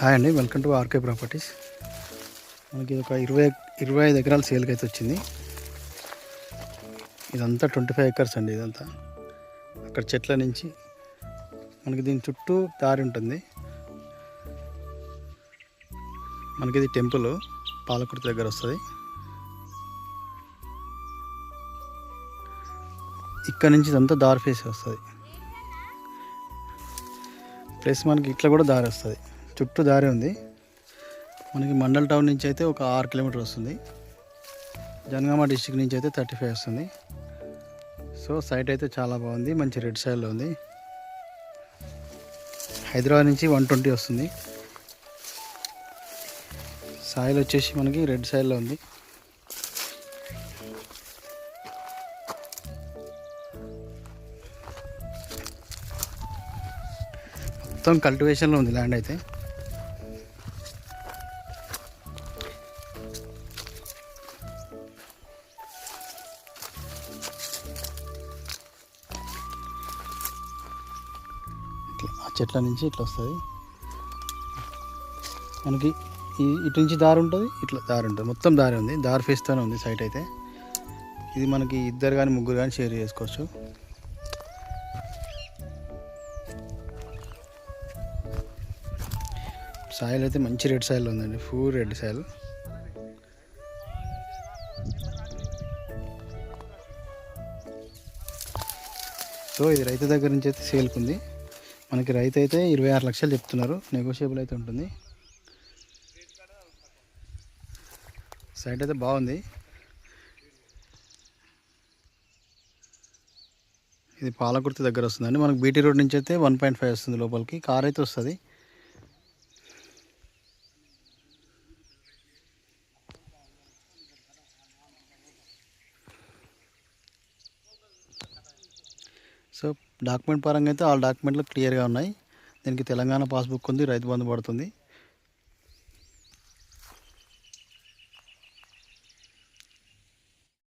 Hi అండి welcome to RK properties. మనకి ఒక ఇరవై ఇరవై ఐదు ఎకరాల సేల్కి అయితే వచ్చింది. ఇదంతా ట్వంటీ ఫైవ్ ఎకర్స్ అండి ఇదంతా. అక్కడ చెట్ల నుంచి మనకి దీని చుట్టూ దారి ఉంటుంది. మనకి ఇది టెంపుల్ పాలకుర్తి దగ్గర వస్తుంది. ఇక్కడ నుంచి ఇదంతా దారి ఫేస్ వస్తుంది. ప్లస్ మనకి ఇట్లా కూడా దారి వస్తుంది. చుట్టూ దారి ఉంది. మనకి మండల్ టౌన్ నుంచి అయితే ఒక ఆరు కిలోమీటర్ వస్తుంది. జనగామ డిస్టిక్ నుంచి అయితే థర్టీ ఫైవ్ వస్తుంది. సో సైట్ అయితే చాలా బాగుంది. మంచి రెడ్ సైడ్లో ఉంది. హైదరాబాద్ నుంచి వన్ ట్వంటీ వస్తుంది. సాయిల్ వచ్చేసి మనకి రెడ్ సైడ్లో ఉంది. మొత్తం కల్టివేషన్లో ఉంది ల్యాండ్ అయితే. చెట్ల నుంచి ఇట్లా వస్తుంది. మనకి ఈ ఇటు నుంచి దారి ఉంటుంది ఇట్లా దారి ఉంటుంది. మొత్తం దారి ఉంది దారి ఫేస్తూనే ఉంది సైట్ అయితే. ఇది మనకి ఇద్దరు కానీ ముగ్గురు కానీ షేర్ చేసుకోవచ్చు. సాయిల్ అయితే మంచి రెడ్ సాయిల్ ఉందండి ఫుల్ రెడ్ సాయిల్ సో ఇది రైతు దగ్గర నుంచి అయితే సేల్కుంది మనకి రైతు అయితే ఇరవై ఆరు లక్షలు చెప్తున్నారు. నెగోషియబుల్ అయితే ఉంటుంది. సైట్ అయితే బాగుంది. ఇది పాలకుర్తి దగ్గర వస్తుందండి. మనకి బీటీ రోడ్ నుంచి అయితే వన్ పాయింట్ ఫైవ్ వస్తుంది లోపలికి. కార్ అయితే వస్తుంది. సో డాక్యుమెంట్ పరంగా అయితే ఆ డాక్యుమెంట్లు క్లియర్గా ఉన్నాయి. దీనికి తెలంగాణ పాస్బుక్ ఉంది రైతు బంధు పడుతుంది.